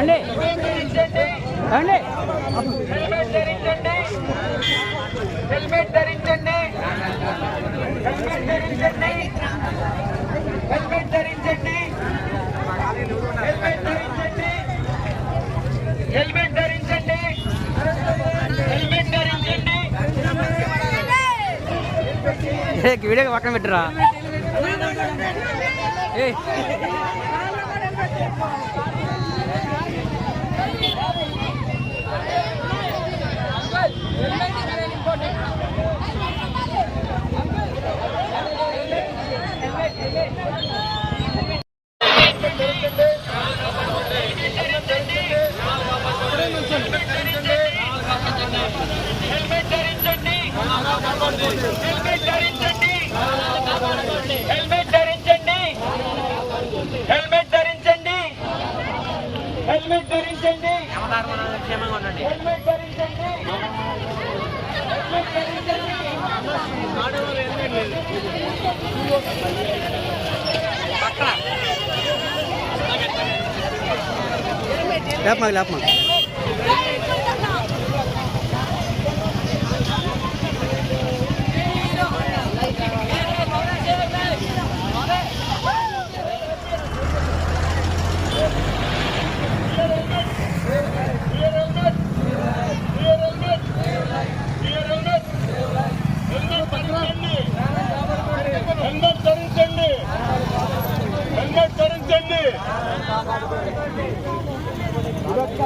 అండి అండి హెల్మెట్ ధరించండి హెల్మెట్ ధరించండి హెల్మెట్ ధరించండి హెల్మెట్ ధరించండి హెల్మెట్ ధరించండి హెల్మెట్ ధరించండి హెల్మెట్ ధరించండి వీడియో పక్కన పెట్టరా? ఏ. హెల్మెట్ ధరించండి. క్షేమంగా ఉండండి హెల్మెట్ ధరించండి హెల్మెట్ ధరించండి. లేపమా లేపమా?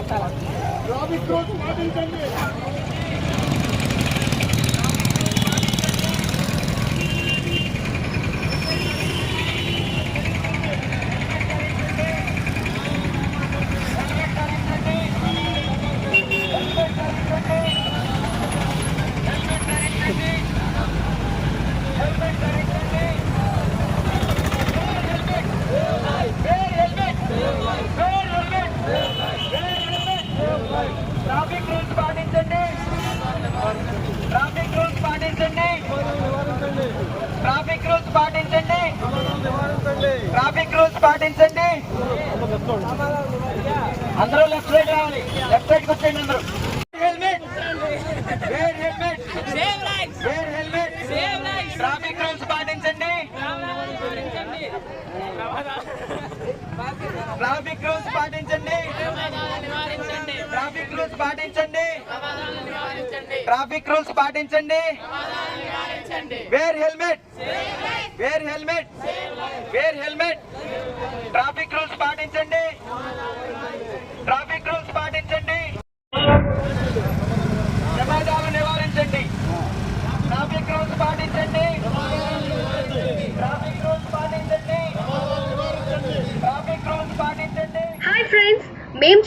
ట్రాఫిక్ ట్రాఫిక్ రూల్స్ పాటించండి. ట్రాఫిక్ రూల్స్ పాటించండి. ట్రాఫిక్ రూల్స్ పాటించండి. ట్రాఫిక్ రూల్స్ పాటించండి. అందరూ లెఫ్ట్ సైడ్ రావాలి. లెఫ్ట్ సైడ్ వచ్చేయండి అందరూ. Helmet wear helmet wear helmet traffic rules పాటించండి. ట్రాఫిక్ రూల్స్ పాటించండి. ట్రాఫిక్ రూల్స్ పాటించండి. ట్రాఫిక్ రూల్స్ పాటించండి. Wear helmet. Wear helmet. Wear helmet. Traffic rules పాటించండి. ట్రాఫిక్ రూల్స్ పాటించండి ప్రమాదాలు నివారించండి ట్రాఫిక్ రూల్స్ పాటించండి ట్రాఫిక్ రూల్స్ పాటించండి ట్రాఫిక్ రూల్స్ పాటించండి హాయ్ ఫ్రెండ్స్ మేం